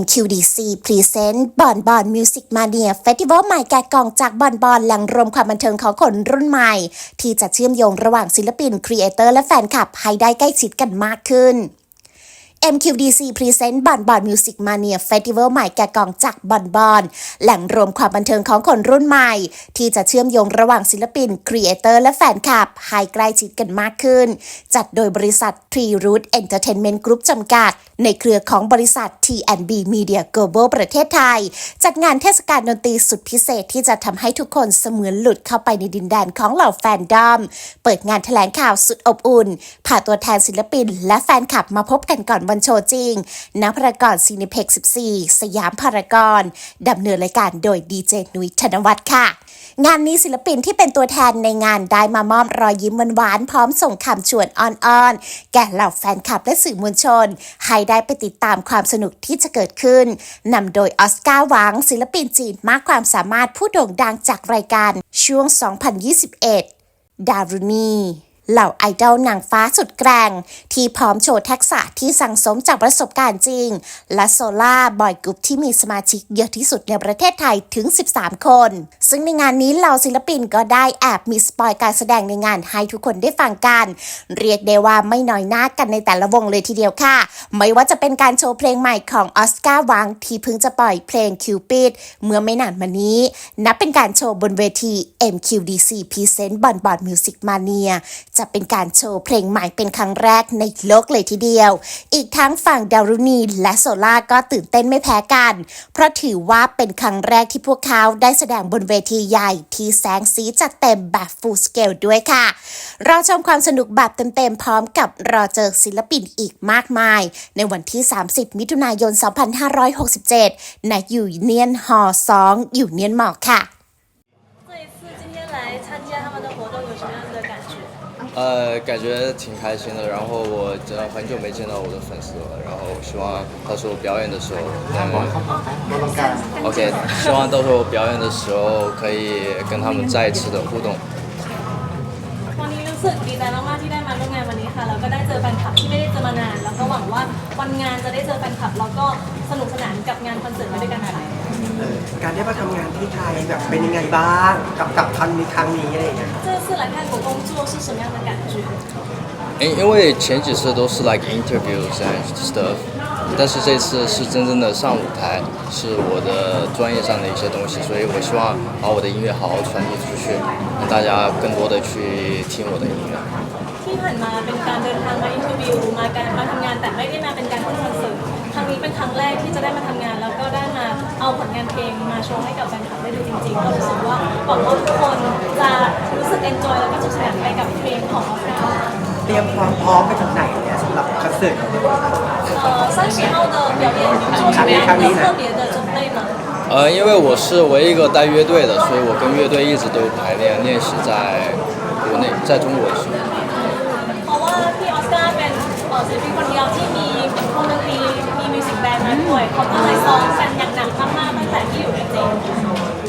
MQDC Present บอนบอนมิวสิกมาเนียเฟสติวัลใหม่แกะกล่องจากบอนบอนแหล่งรวมความบันเทิงของคนรุ่นใหม่ ที่จะเชื่อมโยงระหว่างศิลปิน ครีเอเตอร์และแฟนคลับให้ได้ใกล้ชิดกันมากขึ้น MQDC Present บอนบอนมิวสิกมาเนียเฟสติวัลใหม่แกะกล่องจากบอนบอนแหล่งรวมความบันเทิงของคนรุ่นใหม่ ที่จะเชื่อมโยงระหว่างศิลปิน ครีเอเตอร์และแฟนคลับให้ใกล้ชิดกันมากขึ้น จัดโดยบริษัท Tree Root Entertainment Group จำกัด ในเครือของบริษัท T&B Media Global ประเทศไทย จัดงานเทศกาลดนตรีสุดพิเศษที่จะทำให้ทุกคนเสมือนหลุดเข้าไปในดินแดนของเหล่าแฟนดอม เปิดงานแถลงข่าวสุดอบอุ่นพาตัวแทนศิลปิน และแฟนคลับมาพบกันก่อนวันโชว์จริงณพารากอนซีนิเพ็ก14 สยามพารากอนดำเนินรายการโดยดีเจนุ้ยธนวัฒน์ค่ะงานนี้ศิลปินที่เป็นตัวแทนในงานได้มามอบรอยยิ้มหวานๆพร้อมส่งคำชวนอ่อนๆแก่เหล่าแฟนคลับและสื่อมวลชนให้ได้ไปติดตามความสนุกที่จะเกิดขึ้นนำโดยออสการ์หวังศิลปินจีนมากความสามารถผู้โด่งดังจากรายการช่วง 2021 ดารุณี เหล่าไอดอลนางฟ้าสุดแกร่ง ที่พร้อมโชว์ทักษะที่สั่งสมจากประสบการณ์จริง และโซล่าบอยกรุ๊ปที่มีสมาชิกเยอะที่สุดในประเทศไทยถึง 13 คน ซึ่งในงานนี้เหล่าศิลปินก็ได้แอบมีสปอยการแสดงในงานให้ทุกคนได้ฟังกัน เรียกได้ว่าไม่น้อยหน้ากันในแต่ละวงเลยทีเดียวค่ะ ไม่ว่าจะเป็นการโชว์เพลงใหม่ของออสการ์วังที่เพิ่งจะปล่อยเพลงคิวปิดเมื่อไม่นานมานี้ นับเป็นการโชว์บนเวที MQDC Present บอนบอนมิวสิกมาเนียจะเป็นการโชว์เพลงใหม่เป็นครั้งแรกในโลกเลยทีเดียว อีกทั้งฝั่งดารุณีและโซล่าก็ตื่นเต้นไม่แพ้กัน เพราะถือว่าเป็นครั้งแรกที่พวกเขาได้แสดงบนเวทีใหญ่ที่แสงสีจัดเต็มแบบ full scale ด้วยค่ะ รอชมความสนุกแบบเต็มๆ พร้อมกับรอเจอศิลปินอีกมากมาย ในวันที่ 30 มิถุนายน 2567 ในยูเนียนฮอ2ยูเนียนมอค่ะ 这一次今天来参加他们的活 呃，感觉挺开心的。然后我真的很久没见到我的粉丝了，然后希望到时候表演的时候能 OK，希望到时候表演的时候可以跟他们再一次的互动。 วันนี้รู้สึกดีใจมากๆที่ได้มาร่วมงานวันนี้ค่ะ แล้วก็ได้เจอแฟนคลับที่ไม่ได้เจอมานาน แล้วก็หวังว่าวันงานจะได้เจอแฟนคลับ แล้วก็สนุกสนานกับงานคอนเสิร์ตไปด้วยกันค่ะ เออ การได้มาทำงานที่ไทยแบบเป็นยังไงบ้าง กับกับครั้งนี้ครั้งนี้อะไรอย่างเงี้ย 这次来泰国工作是什么样的感觉？因因为前几次都是 like interviews and stuff，但是这次是真正的上舞台，是我的专业上的一些东西，所以我希望把我的音乐好好传递出去，让大家更多的去听我的音乐。 ที่ผ่านมาเป็นการเดินทางมาอินเทอร์วิวมาการมาทำงานแต่ไม่ได้มาเป็นการขึ้นคอนเสิร์ตครั้งนี้เป็นครั้งแรกที่จะได้มาทำงาน แล้วก็ได้มา เอาผลงานเพลงมาโชว์ให้กับแฟนคลับได้ดูจริงๆก็รู้สึกว่าหวังว่าทุกคนจะรู้สึกเอนจอยแล้วก็สนุกสนานไปกับเพลงของออสการ์ เตรียมความพร้อมไปถึงไหนเนี่ยสำหรับคอนเสิร์ตของเรา 呃，三十号的表演有做什么样的特别的准备吗？呃，因为我是唯一一个带乐队的，所以我跟乐队一直都有排练练习在国内，在中国的时候。 เพราะว่าพี่ออสการ์เป็นเอ่อศิลปินคนเดียวที่มีวงดนตรีมีมิวสิกแบนด์มาด้วยเขาก็เลยซ้อมกันอย่างหนักมากๆตั้ง แต่ที่อยู่ในเจน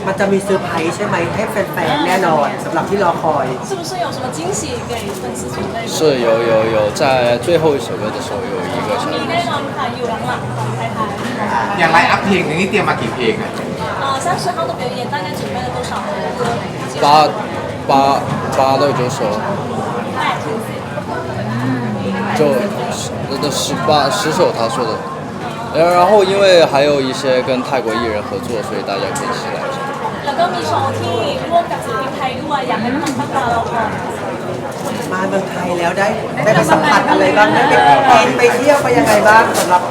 มันจะมีเซอร์ไพรส์ใช่ไหมให้แฟนๆแน่นอนสำหรับที่รอคอย 是不是有什么惊喜给粉丝准备？是有有有，在最后一首歌的时候有一个小 มีแน่นอนค่ะอยู่หลังๆของท้าย อย่างไลน์อัพเพลงนี้เตรียมมากี่เพลงอะ ๆ呃，三十号的表演大概准备了多少歌？八八八到九首，八ถึงสิบ 就那的十八十首他说的。 然然后因为还有一些跟泰国艺人合作，所以大家可以期待一下。 แล้วก็มีโชว์ที่ร่วมกับศิลปินไทยด้วยอยากให้ทุกคนตั้งตารอคอย มาเมืองไทยแล้วได้ได้ไปสัมผัสอะไรบ้างได้ไปกินไปเที่ยวไปยังไงบ้างสำหรับ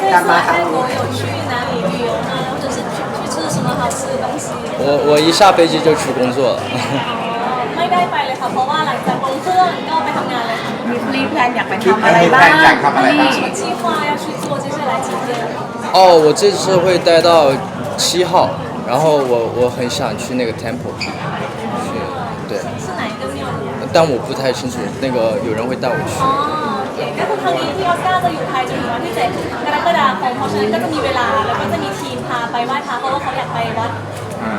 这 การ 次 มา 来 ครั้ง 泰国 นี้ 有去哪里旅游呢？或者是去去吃什么好吃的东西？我我一下飞机就去工作了。ไม่ได้ไปเลยค่ะ เพราะว่าหลังจากลงเครื่องก็ไปทำงานเลย ค่ะ มีมีแพลนอยากไปทำอะไรบ้าง อยากทำอะไรบ้าง 什么计划要去做接下来几天？哦，我这次会待到七号，然后我我很想去那个 temple 去，对，是哪一个庙宇啊？但我不太清楚，那个有人会带我去。อ๋อโอเคก็คือครั้งนี้ที่ออสการ์จะอยู่ไทยจนถึงวันที่7กรกฎาคมเพราะฉะนั้นก็จะมีเวลาแล้วก็จะมีทีมพาไปไหว้พระเพราะว่าเขาอยากไปวัด อ่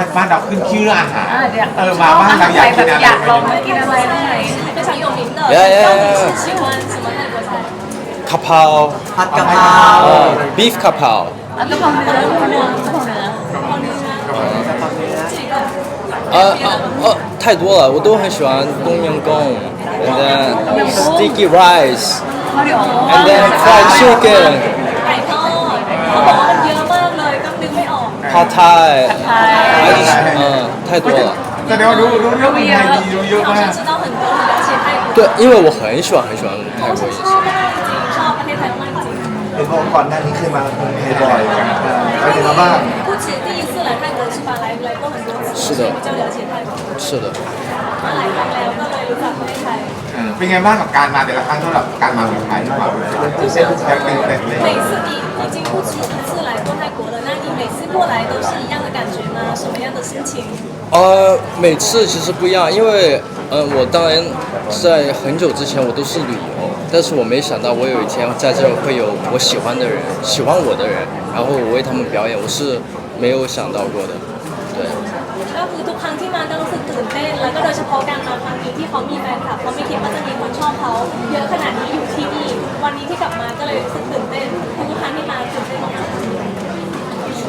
า บ้านบ้านเราขึ้นชื่อเรื่องอาหาร อ่าอยาก เออมาบ้านเราอยากกินอะไร อยากลองมากินอะไรบ้างไหม 非常有名的。 Yeah, yeah, 到底 yeah. 是喜欢什么泰国菜？ กะเพรา ผัดกะเพรา beef กะเพรา แล้วก็พอเนื้อกะเพราเนื้อกะเพราเนื้อ 呃呃呃，太多了，我都很喜欢冬阴功，and then sticky rice， ข้าวเหนียว and then fried chicken， ไก่ทอ ไม่ออก pad thai， ไทย I just 嗯太多了。 แสดงว่ารู้รู้เรื่องคนไทยดีรู้เยอะ 好 มาก 像知道很多很了解泰国。对，因为我很喜欢很喜欢泰国饮 ช 食。 อบมากจริงชอบประเทศไทยมากจริง เห็นบอกก่อนหน้านี้เคยมาเมืองไทยบ่อยไปถึงมาบ้าง 不止第一次来泰国是吧？来来过很多次，是的所以比较了解泰国。是的，มาหลายครั้งแล้วก็เลยรู้จักประเทศไทย เออเป็นไงบ้างกับการมาแต่ละครั้งสำหรับการมาเมืองไทยหรือเปล่า 就想 ยังตื่นเต้นเลย 每次你已经不止一次来过泰国了，那你 每次过来都是一样的感觉吗？什么样的心情？呃，每次其实不一样，因为呃，我当然在很久之前我都是旅游，但是我没想到我有一天在这儿会有我喜欢的人，喜欢我的人，然后我为他们表演，我是没有想到过的，对。 ก็คือทุกครั้งที่มาก็รู้สึกตื่นเต้น แล้วก็โดยเฉพาะการมาครั้งนี้ที่เขามีแฟนคลับเขาไม่คิดว่าจะมีคนชอบเขาเยอะขนาดนี้อยู่ที่นี่ วันนี้ที่กลับมาก็เลยรู้สึกตื่นเต้นทุกครั้งที่มาตื่นเต้นมากๆ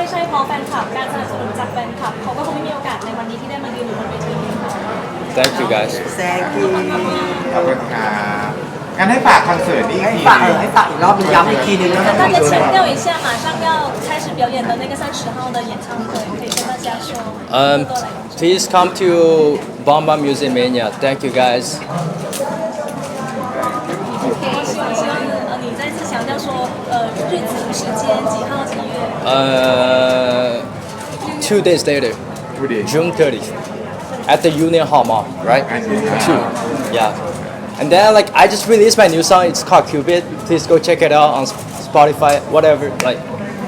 ไม่ใช่เพราะแฟนคลับการสนับสนุนจากแฟนคลับเขาก็คงไม่มีโอกาสในวันนี้ที่ได้มายืนอยู่บนเวทีนี้ค่ะ Thank you guys。 แซกี ขอบคุณครับงั้นให้ฝากคอนเสิร์ตนี้อีก ให้ ที ฝากเออให้ฝากอีกรอบหนึงย้ำอีกทีนึงนะ 跟大家强调一下，马上要开始表演的那个三十号的演唱会，可以跟大家说。嗯多多来关注 ，Please come to Bomb Bomb Music Mania. Thank you guys。 几号几月。呃，two days later, พูดดี June 30th, at the Union Hall Mall, right? อันนี้ Two. Yeah. And then like I just released my new song. It's called Cupid. Please go check it out on Spotify, whatever. Like,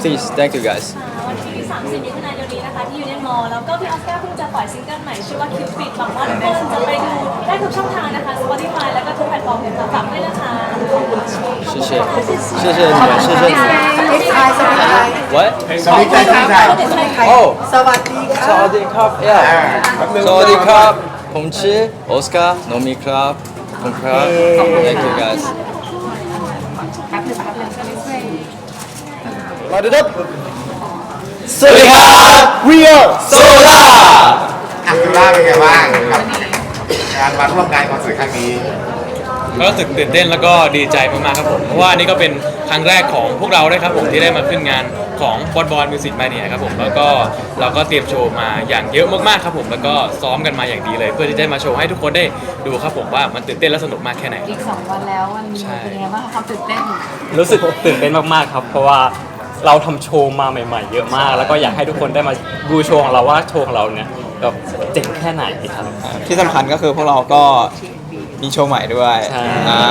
please, thank you guys. วันที่30มิถุนายนนี้นะคะที่ยูเนียนมอลล์แล้วก็พี่ออสการ์เพิ่งจะปล่อยซิงเกิลใหม่ชื่อว่า Cupid หวังว่าทุกคนจะไปดูได้ทุกช่องทางนะคะ Spotify แล้วก็ทุกแพลตฟอร์มเลยค่ะฝากด้วยนะคะ 谢谢，谢谢你们，谢谢你们。 สวัสดีครับพี่ชาย Oh. สวัสดีคสรับวัสดีครับ yeah สวัสดีครับ ผมชื่อออสการ์โนมิครับผมครับ thank you guys มาดูดับสวัสดีครับ we are Solar อักราเป็นไงบ้างกับ การมาร่วมงานคอนเสิร์ตครั้งนี้ ก็รู้สึกตื่นเต้นแล้วก็ดีใจมากๆครับผม เพราะว่านี่ก็เป็นครั้งแรกของพวกเราด้วยครับผมที่ได้มาขึ้นงานของบอลบอลมิวสิกมาเนียครับผมแล้วก็เราก็เตรียมโชว์มาอย่างเยอะมากๆครับผม แล้วก็ซ้อมกันมาอย่างดีเลย เพื่อที่จะมาโชว์ให้ทุกคนได้ดูครับผมว่ามันตื่นเต้นและสนุกมากแค่ไหน อีกสองวันแล้วมันใช่เป็นยังไงบ้างคะความตื่นเต้นรู้สึกตื่นเต้นมากๆครับ เพราะว่าเราทำโชว์มาใหม่ ๆ เยอะมาก แล้วก็อยากให้ทุกคนได้มาดูโชว์ของเราว่าโชว์ของเราเนี่ยแบบเจ๋งแค่ไหนครับ ที่สำคัญก็คือพวกเราก็ มีโชว์ใหม่ด้วยใช่ อ่า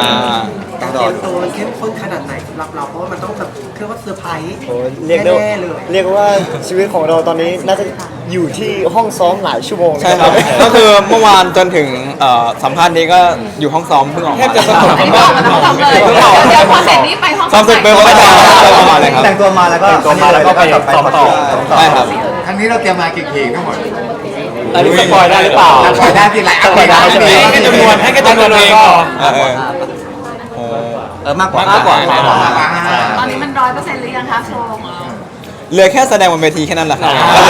การเตรียมตัวมันเข้มข้นขนาดไหนสำหรับเราเพราะว่ามันต้องแบบเครื่องว่าเซอร์ไพรส์โอ้เรียกได้ว่าแน่ๆเลยเรียกว่าชีวิตของเราตอนนี้น่าจะอยู่ที่ห้องซ้อมหลายชั่วโมงนะใช่ครับ ก็คือเมื่อวานจนถึงเอ่อสัมภาษณ์นี้ก็อยู่ห้องซ้อมเพิ่งออกมาแทบจะสนุกอันนี้บอกกันตรงๆเลยเพิ่งออกเดี๋ยวพอเสร็จนี้ไปห้องซ้อมเสร็จไปห้องซ้อมประมาณเลยครับ แต่งตัวมาแล้วก็แต่งตัวมาแล้วก็ไปซ้อมต่อ ใช่ครับ ครั้งนี้เราเตรียมมากี่เพลงทั้งหมด อันนี้สปอยได้หรือเปล่าสปอยได้ที่หลายอันสปอยได้ใช่ไหมให้แค่จำนวนให้แค่จำนวนเพลงพอเออเออเออมากกว่า มากกว่า ตอนนี้มันร้อยเปอร์เซ็นต์หรือยังคะโชว์ของเราเหลือแค่แสดงบนเวทีแค่นั้นแหละครับอ่า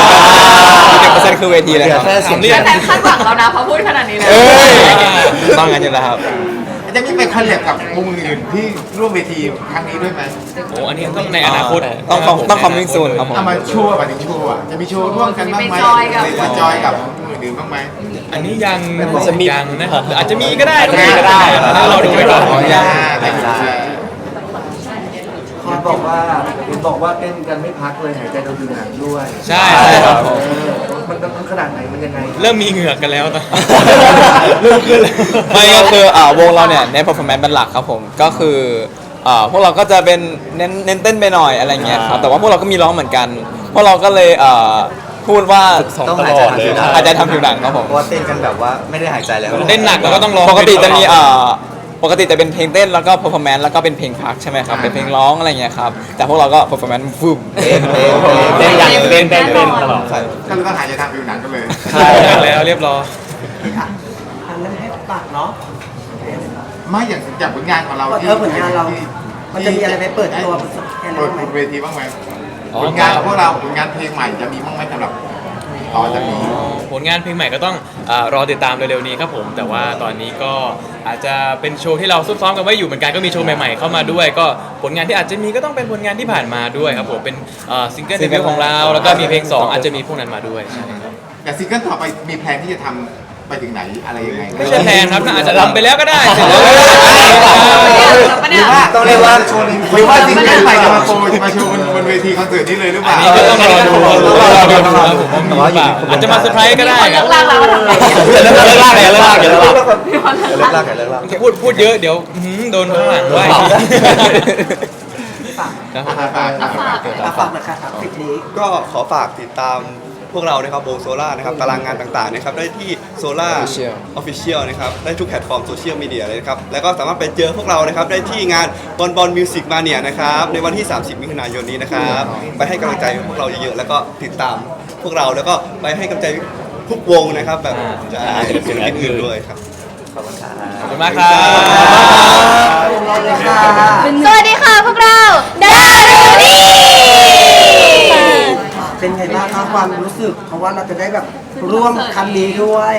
อีกหนึ่งเปอร์เซ็นต์คือเวทีเลยเหลืคอรับ แค่เสียงเรียกแฟนคาดหวังแล้วนะเพราะพูดขนาดนี้เลยเอ้ย ต้องงั้นอยู่แล้วครับ จะมีไปคอนแลบกับวงอื่นที่ร่วมเวทีครั้งนี้ด้วยไหมโอ้อันนี้ต้องในอนาคตต้องต้องต้อง coming soon ครับผม เอามาโชว์มาถึงโชว์อะจะมีโชว์ร่วมกันบ้างไหมหรือจะจอยกับวงอื่นๆบ้างไหม อันนี้ยังยังนะครับหรืออาจจะมีก็ได้อาจจะมีก็ได้นะเราดูไปก่อนขออนุญาตแต่งงานอเห็น บอกว่าเห็นบอกว่าเต้นกันไม่พักเลยหายใจเราดูหนังด้วยใช่ใช่ครับผม เออมันมันขนาดไหนมันยังไงเริ่มมีเหงือกกันแล้วตอนไม่ก็คืออ่าวงเราเนี่ยเน้น performance เป็นหลักครับผมก็คืออ่าพวกเราก็จะเป็นเน้นเน้นเต้นไปหน่อยอะไรเงี้ยครับแต่ว่าพวกเราก็มีร้องเหมือนกัน พวกเราก็เลยอ่าพูดว่าต้องหายใจทางผิวหนังหายใจทำผิวหนังครับผม เพราะว่าเต้นกันแบบว่าไม่ได้หายใจแล้วเต้นหนักแล้วก็ต้องร้องปกติจะมีอ่า ปกติจะเป็นเพลงเต้นแล้วก็ performance แล้วก็เป็นเพลงพักใช่ไหมครับ เป็นเพลงร้องอะไรเงี้ยครับ แต่พวกเราก็ performance ฟึบเต้นเต้นเต้นอย่างเต้นเต้นเต้นตลอดก็เลยต้องหายใจทางผิวหนังกันเลยใช่แล้วเรียบร้อยอันนั้นให้ปากเนาะ ไม่อย่างอย่างผลงานของเราที่เออผลงานเรามันจะมีอะไรไปเปิดตัวแค่นั้นเปิดไหมเวทีบ้างไหมผลงานของพวกเราผลงานเพลงใหม่จะมีบ้างไหมสำหรับ ต่อจากนี้ ผลงานเพลงใหม่ก็ต้องอารอติดตามเร็วๆนี้ครับผม แต่ว่าตอนนี้ก็อาจจะเป็นโชว์ที่เราซุบซ้อมกันไว้อยู่เหมือนกันก็มีโชว์ใหม่ๆเข้ามาด้วย ก็ผลงานที่อาจจะมีก็ต้องเป็นผลงานที่ผ่านมาด้วยครับผมเป็นเอ่อซิงเกิลเดบิวต์ของเรา แล้วก็มีเพลงสองอาจจะมีพวกนั้นมาด้วยใช่ครับ แต่ซิงเกิลต่อไปมีแพลนที่จะทำ ไปถึงไหนอะไรยังไงไม่ใช่แพลนครับน่าอาจจะทำไปแล้วก็ได้หรือว่าต้องเรียกว่าโชว์หรือว่าซิงเกิลใหม่จะมาโชว์จะมาโชว์บนบนเวทีคอนเสิร์ตนี้เลยหรือเปล่าอันนี้ก็ต้องรอดูรอดูครับผมว่ามีหรือเปล่าอาจจะมาเซอร์ไพรส์ก็ได้คนคเลิรับกลากแล้วทำไงอย่าเลิกเลิกลากอย่าเลิกลากอย่าเลิกลากมีคนเลิกเลิลากกลากกันเลิกลากพูดพูดเยอะเดี๋ยวอื้อหือโดนข้างหลังด้วยครับผมอะฝากอะฝากอะฝากหนะคะครับคลิปนี้ก็ขอฝากติดตาม พวกเรานะครับโบโซล่านะครับตารางงานต่างๆนะครับได้ที่โซล่า Official ออฟฟิเชียลนะครับได้ทุกแพลตฟอร์มโซเชียลมีเดียเลยนะครับแล้วก็สามารถไปเจอพวกเรานะครับได้ที่งานบอลบอลมิวสิกมาเนียนะครับในวันที่ 30 มิถุนายนนี้นะครับไปให้กำลังใจพวกเราเยอะๆแล้วก็ติดตามพวกเราแล้วก็ไปให้กำลังใจทุกวงนะครับแบบอ่าจะศิลปินอื่นๆด้วยครับ ขอบคุณมากครับ ว่าเราจะได้แบบร่วมครั้งนี้ด้วย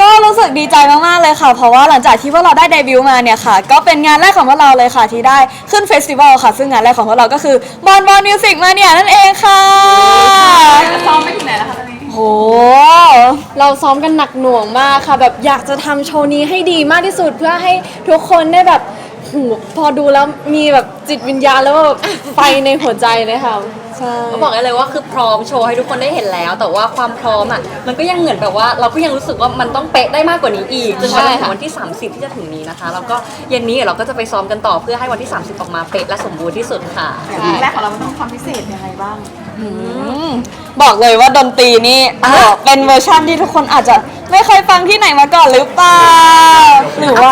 ก็รู้สึกดีใจมากๆเลยค่ะ เพราะว่าหลังจากที่พวกเราได้เดบิวต์มาเนี่ยค่ะ ก็เป็นงานแรกของพวกเราเลยค่ะที่ได้ขึ้นเฟสติวัลค่ะ ซึ่งงานแรกของพวกเราก็คือบอลบอลมิวสิกมาเนี่ยนั่นเองค่ะซ้อมไปถึงไหนแล้วคะตอนนี้โหเราซ้อมกันหนักหน่วงมากค่ะ แบบอยากจะทำโชว์นี้ให้ดีมากที่สุดเพื่อให้ทุกคนได้แบบ หูพอดูแล้วมีแบบจิตวิญญาณแล้วก็แบบไฟในหัวใจเลยค่ะใช่ ก็บอกได้เลยว่าคือพร้อมโชว์ให้ทุกคนได้เห็นแล้ว แต่ว่าความพร้อมอะมันก็ยังเหมือนแบบว่าเราก็ยังรู้สึกว่ามันต้องเป๊ะได้มากกว่านี้อีกจนวันถึงวันที่ 30 ที่จะถึงนี้นะคะ แล้วก็เย็นนี้เดี๋ยวเราก็จะไปซ้อมกันต่อเพื่อให้วันที่ 30 ออกมาเป๊ะและสมบูรณ์ที่สุดค่ะ อย่างเพลงแรกของเรามันต้องความพิเศษยังไงบ้างอืมบอกเลยว่าดนตรีนี่เป็นเวอร์ชั่นที่ทุกคนอาจจะไม่เคยฟังที่ไหนมาก่อนหรือเปล่าหรือว่า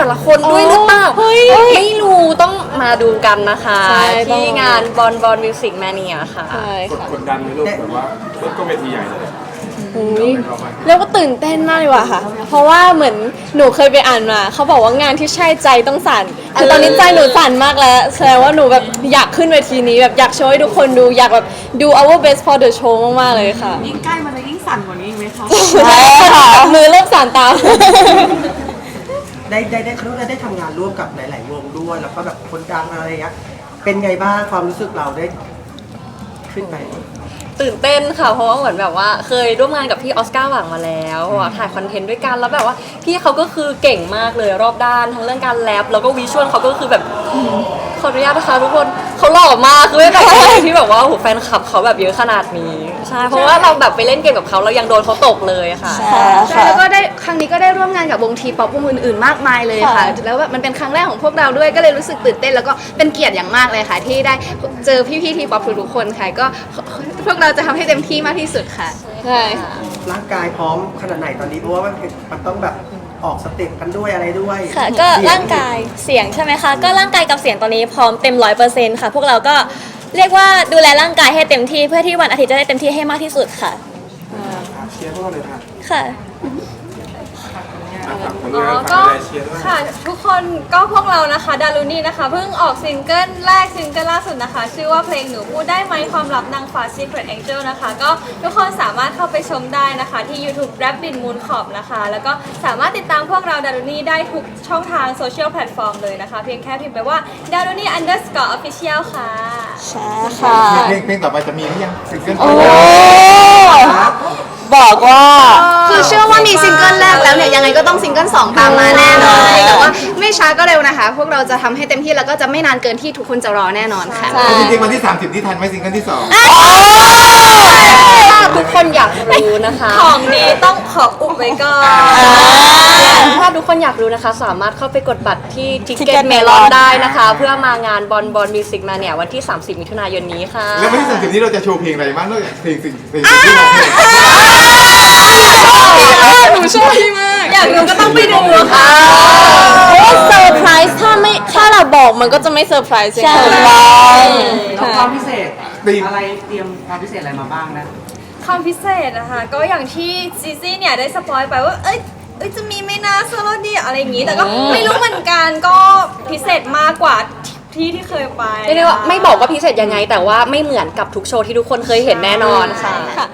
แต่ละคนด้วยหรือเปล่าเฮ้ยไม่รู้ต้องมาดูกันนะคะ ใช่ต้อง ที่งานบอลบอลมิวสิกแมเนียค่ะ ใช่ค่ะกดดันไหมลูกแบบว่าก็เวทีใหญ่เลย อุ๊ยเรียกว่าตื่นเต้นมากเลยว่ะค่ะ เพราะว่าเหมือนหนูเคยไปอ่านมา เขาบอกว่างานที่ใช่ใจต้องสั่นแต่ตอนนี้ใจหนูสั่นมากแล้วแสดงว่าหนูแบบอยากขึ้นเวทีนี้แบบอยากโชว์ให้ทุกคนดูอยากแบบดู our best for the show มากๆเลยค่ะยิ่งใกล้มันจะยิ่งสั่นกว่านี้อีกไหมคะใช่ค่ะมือเริ่มสั่นตาม ได้ได้ได้เขาเรียกว่าได้ทำงานร่วมกับหลาย ๆ วงด้วย แล้วก็แบบคนดังอะไรอย่างเงี้ยเป็นไงบ้างความรู้สึกเราได้ ขึ้นไป ตื่นเต้นค่ะเพราะว่าเหมือนแบบว่า เคยร่วมงานกับพี่ออสการ์หวังมาแล้วอะถ่ายคอนเทนต์ด้วยกันแล้วแบบว่าพี่เขาก็คือเก่งมากเลยรอบด้านทั้งเรื่องการแรปแล้วก็วิชวลเขาก็คือแบบขออนุญาตนะคะทุกคนเขาหล่อมากคือไม่แบบที่แบบว่าโอ้โหแฟนคลับเขาแบบเยอะขนาดนี้ใช่เพราะว่าเราแบบไปเล่นเกมกับเขาเรายังโดนเขาตกเลยค่ะ ใช่แล้วก็ได้ครั้งนี้ ก็ได้ร่วมงานกับวงทีป๊อปวงอื่นๆมากมายเลยค่ะ ค่ะ แล้วแบบมันเป็นครั้งแรกของพวกเราด้วยก็เลยรู้สึกตื่นเต้นแล้วก็เป็นเกียรติอย่างมากเลยค่ะ ที่ได้เจอพี่ๆทีป๊อปทุกๆคนค่ะก็พวกเราจะทำให้เต็มที่มากที่สุดค่ะใช่ค่ะ ร่างกายพร้อมขนาดไหนตอนนี้เพราะว่ามันเป็นมันต้องแบบออกสเต็ปกันด้วยอะไรด้วยค่ะก็เสียร่างกายเสียงใช่ไหมคะก็ร่างกายกับเสียงตอนนี้พร้อมเต็มร้อยเปอร์เซ็นต์ค่ะ พวกเราก็เรียกว่าดูแลร่างกายให้เต็มที่เพื่อที่วันอาทิตย์จะได้เต็มที่ให้มากที่สุดค่ะเชียร์พวกเราเลยค่ะ ค่ะ อ๋อก็ค่ะ ทุกคนก็พวกเรานะคะดารุนี่นะคะเพิ่งออกซิงเกิลแรกซิงเกิลล่าสุดนะคะ ชื่อว่าเพลงหนูพูดได้ไหมความลับนางฟ้า Secret Angel นะคะ ก็ทุกคนสามารถเข้าไปชมได้นะคะ ที่ YouTube r a p b i n Moon c o p นะคะ แล้วก็สามารถติดตามพวกเราดารุนี่ได้ทุกช่องทางโซเชียลแพลตฟอร์มเลยนะคะ เพียงแค่พิมพ์ไปว่าดารุนี่ underscore official ค่ะ ใช่ค่ะ เพลงเพลงต่อไปจะมีหรือยังซิงเกิลโอ้ บอกว่า คือเชื่อว่ามีซิงเกิล แรกแล้วเนี่ยยังไงก็ต้องซิงเกิลสองตามมาแน่นอนแต่ว่าไม่ไม่ช้าก็เร็วนะคะ พวกเราจะทำให้เต็มที่แล้วก็จะไม่นานเกินที่ทุกคนจะรอแน่นอนค่ะจริงๆวันที่ 30 ที่ทันไหมซิงเกิลที่สองถ้าทุกคนอยากรู้นะคะ ของนี้ต้องขออุบไว้ก่อนถ้าทุกคนอยากรู้นะคะ สามารถเข้าไปกดบัตรที่ Ticket Ticket Melon Melon ได้นะคะ เพื่อมางานบอลบอลมิวสิกมาเนี่ยวันที่ 30 มิถุนายนนี้ค่ะ แล้ววันที่30นี้เราจะโชว์เพลงอะไรบ้างนอกจากเพลงสิ่งเพลงที่เราเพลง หนูชอบพี่มาก อยากดูก็ต้องไปดูค่ะ เพราะว่าเซอร์ไพรส์ถ้าไม่ถ้าเรา บอกมันก็จะไม่เซอร์ไพรส์ใช่ค่ะความพิเศษอะไรเตรียมความพิเศษอะไรมาบ้างนะความพิเศษนะคะก็อย่างที่ซีซี่เนี่ยได้สปอยไปว่าเอ้ยเอ้ยจะมีไหม่นาโซโลดีอะไรอย่างนี้ แต่ก็ไม่รู้เหมือนกันก็พิเศษมากกว่าที่ที่เคยไปเรียกได้ว่าไม่บอกว่าพิเศษยังไง แต่ว่าไม่เหมือนกับทุกโชว์ที่ทุกคนเคยเห็นแน่นอนค่ะค่ะ